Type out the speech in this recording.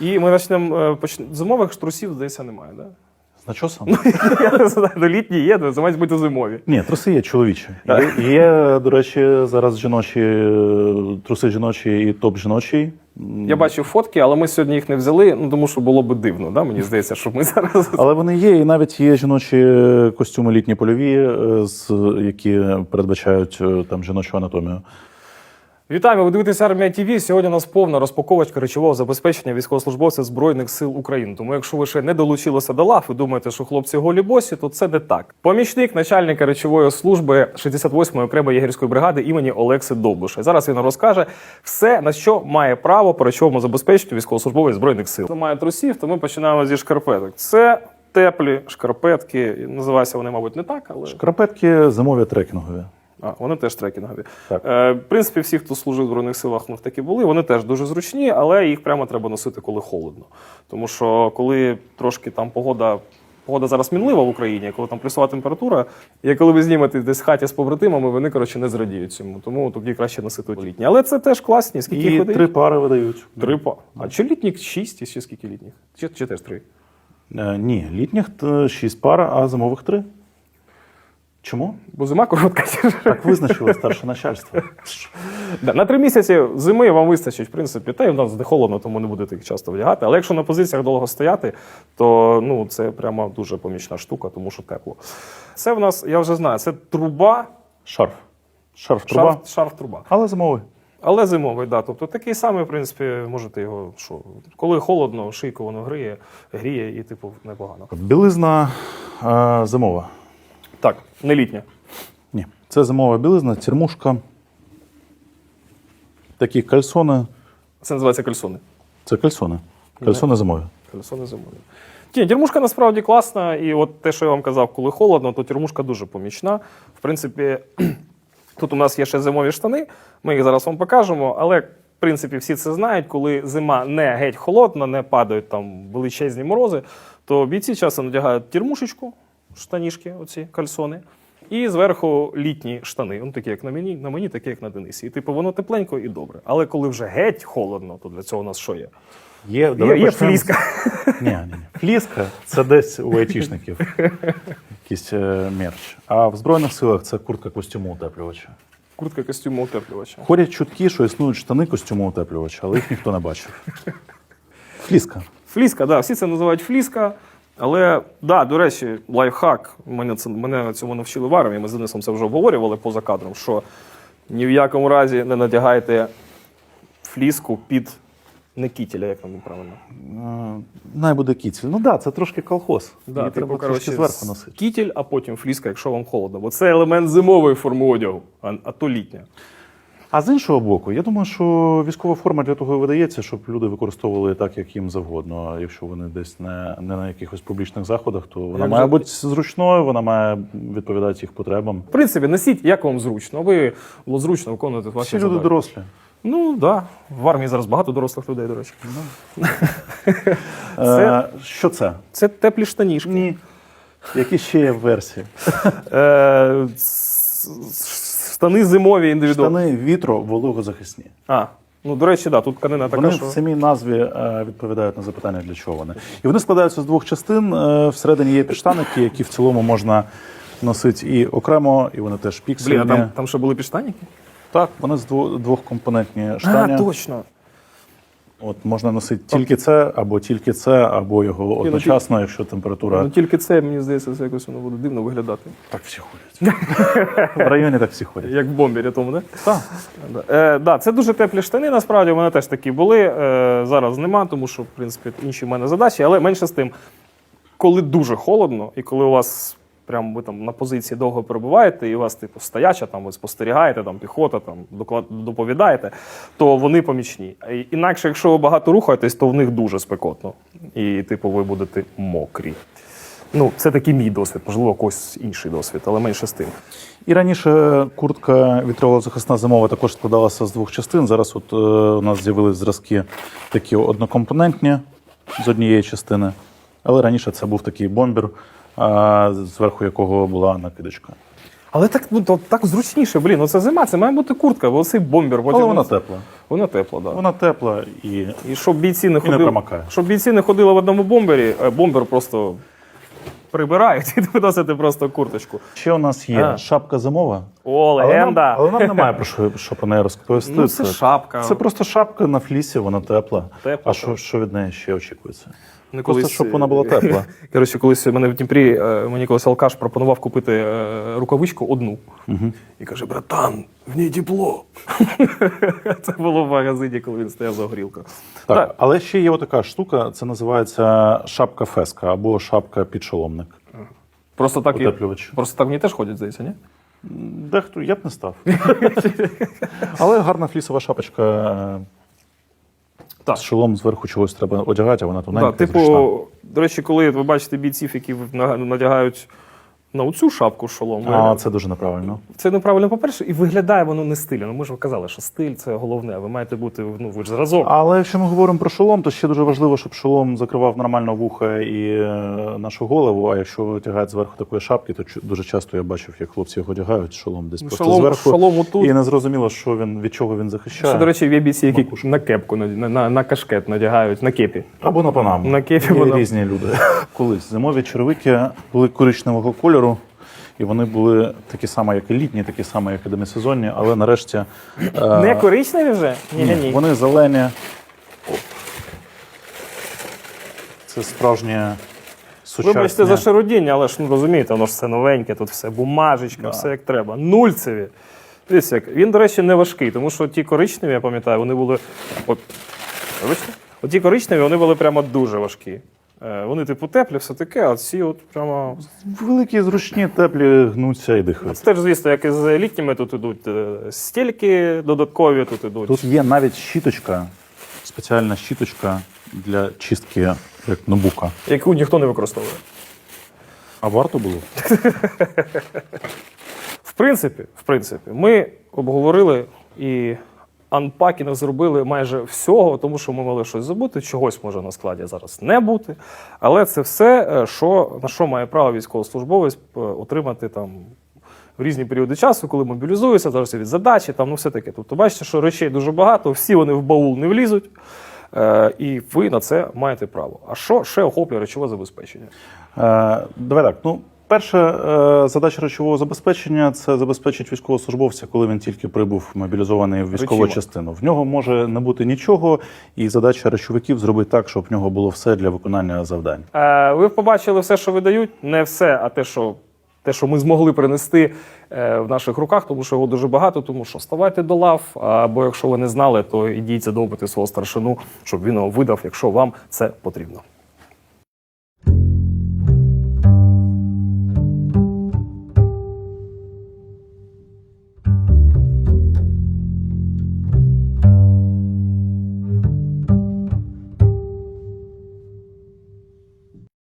І ми почнемо е, зимових штрусів, здається, немає, да? З начосом? Я не знаю, ну, літні є, то це мають бути зимові. Ні, труси є чоловічі. Є, є, до речі, зараз жіночі е, труси жіночі і топ жіночий. Я бачив фотки, але ми сьогодні їх не взяли, ну тому що було би дивно, да? мені здається, що ми зараз. Але вони є, і навіть є жіночі костюми літні польові, е, які передбачають е, там жіночу анатомію. Вітаємо, ви дивитеся армія ТВ. Сьогодні у нас повна розпаковочка речового забезпечення військовослужбовців Збройних сил України. Тому, якщо ви ще не долучилися до лав і думаєте, що хлопці голі босі, то це не так. Помічник начальника речової служби 68-ї окремої єгерської бригади імені Олекси Довбуша. Зараз він розкаже все, на що має право по речовому забезпеченню військовослужбовець збройних сил. Немає трусів, то ми починаємо зі шкарпеток. Це теплі шкарпетки. Називаються вони, мабуть, не так, але Шкарпетки зимові трекінгові. А, вони теж трекінгові. Так. Е, в принципі, всі, хто служив в Збройних силах, ну, такі були, вони теж дуже зручні, але їх прямо треба носити, коли холодно. Тому що коли трошки там погода. Погода зараз мінлива в Україні, коли там плюсова температура, і коли ви знімете десь хаті з побратимами, вони коротше не зрадіють цьому. Тому тоді краще носити літні. Але це теж класні. Скільки їх І видають? три пари видають. Три па. А чи літніх шість, і ще скільки літніх? Чи, чи теж три? Е, ні, літніх е, шість пар, а зимових три. Чому? Бо зима коротка. Так визначило старше начальство. Да, на три місяці зими вам вистачить, в принципі, та й в нас де холодно, тому не будете їх часто вдягати. Але якщо на позиціях довго стояти, то ну, це прямо дуже помічна штука, тому що тепло. Це в нас, я вже знаю, це труба, Шарф. Шарф труба, шарф, шарф труба. але зимовий. Але зимовий, да. Тобто такий самий, в принципі, можете його, що, коли холодно, шийку воно гріє, гріє і, типу, непогано. Білизна е, зимова. Так, не літня. Ні, це зимова білизна, термушка. Такі кальсони. Це називається кальсони. Це кальсони. Кальсони зимові. Колесо зимові. Ні, тюрмушка насправді класна, і от те, що я вам казав, коли холодно, то тюрмушка дуже помічна. В принципі, тут у нас є ще зимові штани, ми їх зараз вам покажемо, але. В принципі, всі це знають, коли зима не геть холодна, не падають там величезні морози, то бійці часом надягають тірмушечку, штанішки, оці кальсони, і зверху літні штани. Вони такі, як на мені, на мені, такі, як на Денисі. І типу воно тепленько і добре. Але коли вже геть холодно, то для цього у нас що є? Є, Є, давай є почнемо фліска. Ні, ні, ні. Фліска це десь у айтішників. Якийсь е, мерч. А в Збройних силах це куртка костюму утеплювача. Куртка костюму утеплювача. Ходять чутки, що існують штани костюму утеплювача, але їх ніхто не бачив. Фліска. Фліска, да, всі це називають фліска. Але да, до речі, лайфхак. Мене це мене цьому навчили в армії. Ми з Денисом це вже обговорювали поза кадром. Що ні в якому разі не надягайте фліску під не кітеля, як там правильно. Е, Най буде кіцель. Ну так, да, це трошки колхоз. Да, Її типу, треба трошки зверху носити. Кітель, а потім фліска, якщо вам холодно. Бо це елемент зимової форми одягу, а, а то літня. А з іншого боку, я думаю, що військова форма для того і видається, щоб люди використовували так, як їм завгодно. Якщо вони десь не, не на якихось публічних заходах, то вона Як має же- бути зручною, вона має відповідати їх потребам. В принципі, носіть, як вам зручно. Ви було зручно виконувати ваші Всі люди задачі. дорослі. Ну так. Да. В армії зараз багато дорослих людей, до речі. Е, що це? Це теплі штанішки. Ні. Які ще є версії? Штани зимові індивідуальні. Штани вітро вологозахисні. А, ну до речі, да, тут канина така, Вони що. в самій назві е, відповідають на запитання, для чого вони. І вони складаються з двох частин. Е, всередині є підштаники, які в цілому можна носити і окремо, і вони теж піксельні. Блін, а там, там що були підштаники? Так, вони з двох двохкомпонентні штані. А, точно. От можна носити тільки це, або тільки це, або його одночасно, якщо температура. Ну тільки це, мені здається, це якось воно буде дивно виглядати. Так всі ходять. В районі так всі ходять. Як в бомбері тому, да? Так. Е, да, це дуже теплі штани, насправді, у мене теж такі були. Е, зараз нема, тому що, в принципі, інші в мене задачі, але менше з тим, коли дуже холодно, і коли у вас прямо ви там на позиції довго перебуваєте, і у вас типу стояча, там ви спостерігаєте, там піхота, там доклад, доповідаєте, то вони помічні. Інакше, якщо ви багато рухаєтесь, то в них дуже спекотно. І, типу, ви будете мокрі. Ну, це такий мій досвід, можливо, когось інший досвід, але менше з тим. І раніше куртка вітролозахисна зимова також складалася з двох частин. Зараз от е, у нас з'явились зразки такі однокомпонентні з однієї частини. Але раніше це був такий бомбер, зверху якого була накидочка. Але так, ну, то, так зручніше, блін, ну це зима, це має бути куртка, бо цей бомбер. Але вона тепла. Вона тепла, так. Да. Вона тепла і І щоб бійці не і ходили. промокає. щоб бійці не ходили в одному бомбері, е, бомбер просто прибирають і виносити просто курточку. ще у нас є А. шапка зимова. О, Але нам, легенда! але нам немає про що, що про неї розповісти. Ну, це шапка. Це просто шапка на флісі, вона тепла. Тепла, а що, що від неї ще очікується? Вони Просто щоб вона була тепла. Коротше, колись мене в Дніпрі, е, мені колись алкаш пропонував купити е, рукавичку одну. І каже: братан, в ній тепло. Це було в магазині, коли він стояв за горілкою. Так, але ще є така штука, це називається шапка феска або шапка підшоломник. Просто так, і, просто так в ній теж ходять, здається, ні? Дехто я б не став. Але гарна флісова шапочка. е, Так. З шолом зверху чогось треба одягати, а вона тоненька. Так, типу, зручна. до речі, коли ви бачите бійців, які надягають на оцю шапку шолом, А це дуже неправильно. це неправильно, по-перше, і виглядає воно не стильно. Ну, ми ж казали, що стиль це головне. Ви маєте бути, ну ви ж зразок. Але якщо ми говоримо про шолом, то ще дуже важливо, щоб шолом закривав нормально вуха і е, нашу голову. А якщо одягають зверху такої шапки, то дуже часто я бачив, як хлопці його одягають шолом десь просто Ну, Шолом, зверху. шолом отут. І не зрозуміло, що він від чого він захищає. Ще, до речі, є бійці, які на кепку, на, на, на кашкет надягають, на кепі. Або на панаму. На кепі Є різні люди. Колись зимові червики були коричневого кольору, і вони були такі самі, як і літні, такі самі, як і демисезонні, але нарешті е, Не коричневі вже? Ні, ні, ні. вони зелені. Оп. Це справжнє сучасне. Вибачте за шародіння, але ж ну розумієте, воно ж все новеньке, тут все бумажечка, все як треба. Нульцеві. Дивіться, як. Він, до речі, не важкий, тому що ті коричневі, я пам'ятаю, вони були. От, вибачте? Оті коричневі, вони були прямо дуже важкі. Е, Вони, типу, теплі, все таке, а ці от прямо. Великі, зручні, теплі, гнуться і дихають. Це теж, звісно, як і з літніми тут ідуть е, стільки додаткові, тут ідуть. Тут є навіть щіточка, спеціальна щіточка для чистки як ноутбука. Яку ніхто не використовує. А варто було? В принципі, в принципі, ми обговорили і анпакінг зробили майже всього, тому що ми могли щось забути. Чогось може на складі зараз не бути. Але це все, е, що, на що має право військовослужбовець е, отримати там. В різні періоди часу, коли мобілізуються, зараз від задачі, там ну все таке. Тобто, бачите, що речей дуже багато, всі вони в баул не влізуть, е, і ви на це маєте право. А що ще охоплює речове забезпечення? Е, давай так. Ну, перша е, задача речового забезпечення це забезпечити військовослужбовця, коли він тільки прибув мобілізований в військову Речима. частину. В нього може не бути нічого, і задача речовиків зробити так, щоб в нього було все для виконання завдань. Е, Ви побачили все, що видають, не все, а те, що. Те, що ми змогли принести е, в наших руках, тому що його дуже багато, тому що ставайте до лав. Або якщо ви не знали, то ідіть задовбити свого старшину, щоб він вам видав, якщо вам це потрібно.